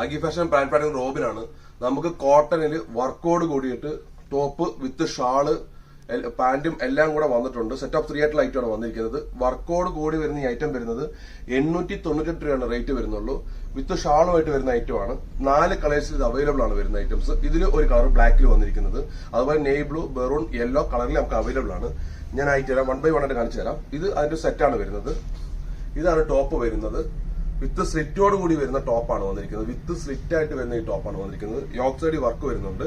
അഗി fashion brand padding റോബിനാണ് നമുക്ക് കോട്ടണിൽ വർക്കോട് കൂടിയിട്ട് ടോപ്പ് വിത്ത് ഷാൾ പാന്റും എല്ലാം കൂടെ വന്നിട്ടുണ്ട്. സെറ്റ് ഓഫ് ത്രീ ഐറ്റം ആണ് വന്നിരിക്കുന്നത്. വർക്കോട് കൂടി വരുന്ന ഈ ഐറ്റം വരുന്നത് എണ്ണൂറ്റി തൊണ്ണൂറ്റെട്ട് രൂപയാണ് റേറ്റ് വരുന്നുള്ളൂ. വിത്ത് ഷാളുമായിട്ട് വരുന്ന ഐറ്റം ആണ്. നാല് കളേഴ്സിൽ ഇത് അവൈലബിൾ ആണ് വരുന്ന ഐറ്റംസ് ഇതിൽ ഒരു കളർ ബ്ലാക്കിൽ വന്നിരിക്കുന്നത്. അതുപോലെ നെയ് ബ്ലൂ ബെറൂൺ യെല്ലോ കളറിൽ നമുക്ക് അവൈലബിൾ ആണ്. ഞാൻ അയച്ചു തരാം. വൺ ബൈ വൺ ആയിട്ട് കാണിച്ചു തരാം. ഇത് അതിന്റെ സെറ്റാണ് വരുന്നത്. ഇതാണ് ടോപ്പ് വരുന്നത്. വിത്ത് സ്ലിറ്റോട് കൂടി വരുന്ന ടോപ്പാണ് വന്നിരിക്കുന്നത്. വിത്ത് സ്ലിറ്റ് ആയിട്ട് വരുന്ന ഈ ടോപ്പാണ് വന്നിരിക്കുന്നത്. യോക്ക് സൈഡ് വർക്ക് വരുന്നുണ്ട്.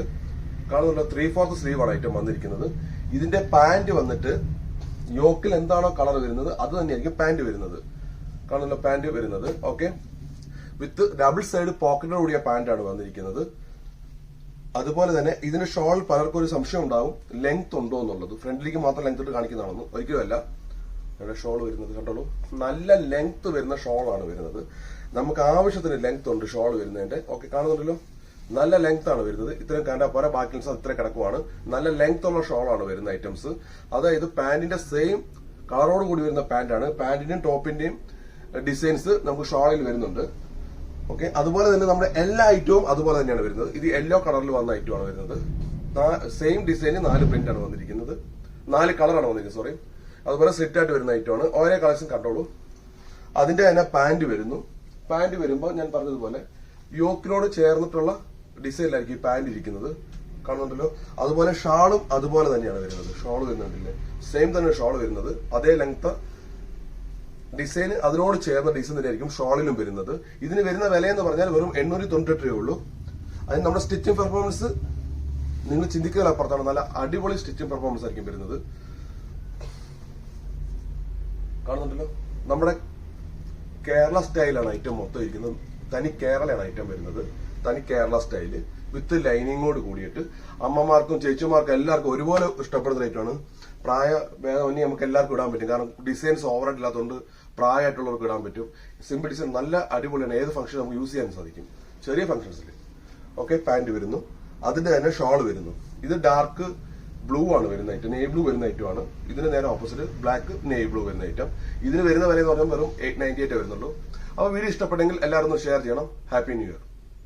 കാണുന്നുണ്ടോ? ത്രീ ഫോർത്ത് സ്ലീവ് ആണ് ഐറ്റം വന്നിരിക്കുന്നത്. ഇതിന്റെ പാന്റ് വന്നിട്ട് യോക്കിൽ എന്താണോ കളർ വരുന്നത് അത് തന്നെയായിരിക്കും പാന്റ് വരുന്നത്. കാണുന്നല്ലോ പാന്റ് വരുന്നത്. ഓക്കെ വിത്ത് ഡബിൾ സൈഡ് പോക്കറ്റോട് കൂടിയ പാന്റ് ആണ് വന്നിരിക്കുന്നത്. അതുപോലെ തന്നെ ഇതിന് ഷോൾ പലർക്കും ഒരു സംശയം ഉണ്ടാവും. ലെങ്ത് ഉണ്ടോ എന്നുള്ളത്. ഫ്രണ്ടിലേക്ക് മാത്രം ലെങ്ത് ഇട്ട് കാണിക്കുന്നതാണെന്ന് ഒരിക്കലുമല്ല ഇവിടെ ഷോൾ വരുന്നത് കണ്ടോളൂ. നല്ല ലെങ്ത് വരുന്ന ഷോൾ ആണ് വരുന്നത്. നമുക്ക് ആവശ്യത്തിന് ലെങ്ത് ഉണ്ട് ഷോൾ വരുന്നതിന്റെ. ഓക്കെ കാണുന്നുണ്ടല്ലോ? നല്ല ലെങ്ത് ആണ് വരുന്നത്. ഇത്രയും കണ്ട പോരാ ബാക്കി ഇത്ര കിടക്കുവാണ്. നല്ല ലെങ്ത് ഉള്ള ഷോൾ ആണ് വരുന്ന ഐറ്റംസ് അതായത് പാന്റിന്റെ സെയിം കളറോട് കൂടി വരുന്ന പാന്റാണ് പാന്റിന്റെയും ടോപ്പിന്റെയും ഡിസൈൻസ് നമുക്ക് ഷോളിൽ വരുന്നുണ്ട്. ഓക്കെ അതുപോലെ തന്നെ നമ്മുടെ എല്ലാ ഐറ്റവും അതുപോലെ തന്നെയാണ് വരുന്നത്. ഇത് യെല്ലോ കളറിൽ വന്ന ഐറ്റമാണ് വരുന്നത്. സെയിം ഡിസൈനിൽ നാല് പ്രിന്റ് ആണ് വന്നിരിക്കുന്നത്. നാല് കളറാണ് വന്നിരിക്കുന്നത് സോറി അതുപോലെ സെറ്റ് ആയിട്ട് വരുന്ന ഐറ്റമാണ് ഓരോ കളേഴ്സും കണ്ടോളൂ. അതിന്റെ തന്നെ പാന്റ് വരുന്നു. പാന്റ് വരുമ്പോൾ ഞാൻ പറഞ്ഞതുപോലെ യോക്കിനോട് ചേർന്നിട്ടുള്ള ഡിസൈനിലായിരിക്കും ഈ പാന്റ് ഇരിക്കുന്നത്. കാണുന്നുണ്ടല്ലോ? അതുപോലെ ഷാളും അതുപോലെ തന്നെയാണ് വരുന്നത്. ഷാൾ വരുന്നുണ്ടല്ലേ? സെയിം തന്നെ ഷാൾ വരുന്നത്. അതേ ലെങ്ത് ഡിസൈൻ അതിനോട് ചേർന്ന ഡിസൈൻ തന്നെയായിരിക്കും ഷോളിലും വരുന്നത്. ഇതിന് വരുന്ന വില എന്ന് പറഞ്ഞാൽ വെറും എണ്ണൂറ്റി തൊണ്ണൂറ്റെട്ട് രൂപയേ ഉള്ളൂ. അതിന് നമ്മുടെ സ്റ്റിച്ചിങ് പെർഫോമൻസ് നിങ്ങൾ ചിന്തിക്കുക അപ്പുറത്താണ് നല്ല അടിപൊളി സ്റ്റിച്ചിങ് പെർഫോമൻസ് ആയിരിക്കും വരുന്നത്. കാണുന്നുണ്ടല്ലോ? നമ്മുടെ കേരള സ്റ്റൈലാണ് ഐറ്റം മൊത്തം ഇരിക്കുന്നത്. തനി കേരളയാണ് ഐറ്റം വരുന്നത്. തനി കേരള സ്റ്റൈൽ. വിത്ത് ലൈനിങ്ങോട് കൂടിയിട്ട് അമ്മമാർക്കും ചേച്ചിമാർക്കും എല്ലാവർക്കും ഒരുപോലെ ഇഷ്ടപ്പെടുന്ന ഐറ്റമാണ്. പ്രായ ഭേദമന്യേ നമുക്ക് എല്ലാവർക്കും ഇടാൻ പറ്റും. കാരണം ഡിസൈൻസ് ഓവറായിട്ട് ഇല്ലാത്തതുകൊണ്ട് പ്രായമായിട്ടുള്ളവർക്ക് ഇടാൻ പറ്റും. സിമ്പിൾ ഡിസൈൻ നല്ല അടിപൊളിയാണ്. ഏത് ഫംഗ്ഷൻ നമുക്ക് യൂസ് ചെയ്യാൻ സാധിക്കും. ചെറിയ ഫംഗ്ഷൻസിൽ ഓക്കെ പാന്റ് വരുന്നു. അതിന്റെ തന്നെ ഷോൾ വരുന്നു. ഇത് ഡാർക്ക് ബ്ലൂ ആണ് വരുന്ന ഐറ്റം നെയ് ബ്ലൂ വരുന്ന ഐറ്റം ആണ്. ഇതിന് നേരെ ഓപ്പോസിറ്റ് ബ്ലാക്ക് നെയ് ബ്ലൂ വരുന്ന ഐറ്റം ഇതിന് വരുന്ന വില എന്ന് പറഞ്ഞാൽ വെറും എയ്റ്റ് നയന്റി എയ്റ്റ് വരുന്നുള്ളൂ. അപ്പോൾ വീഡിയോ ഇഷ്ടപ്പെട്ടെങ്കിൽ എല്ലാവരും ഒന്ന് ഷെയർ ചെയ്യണം. Happy new year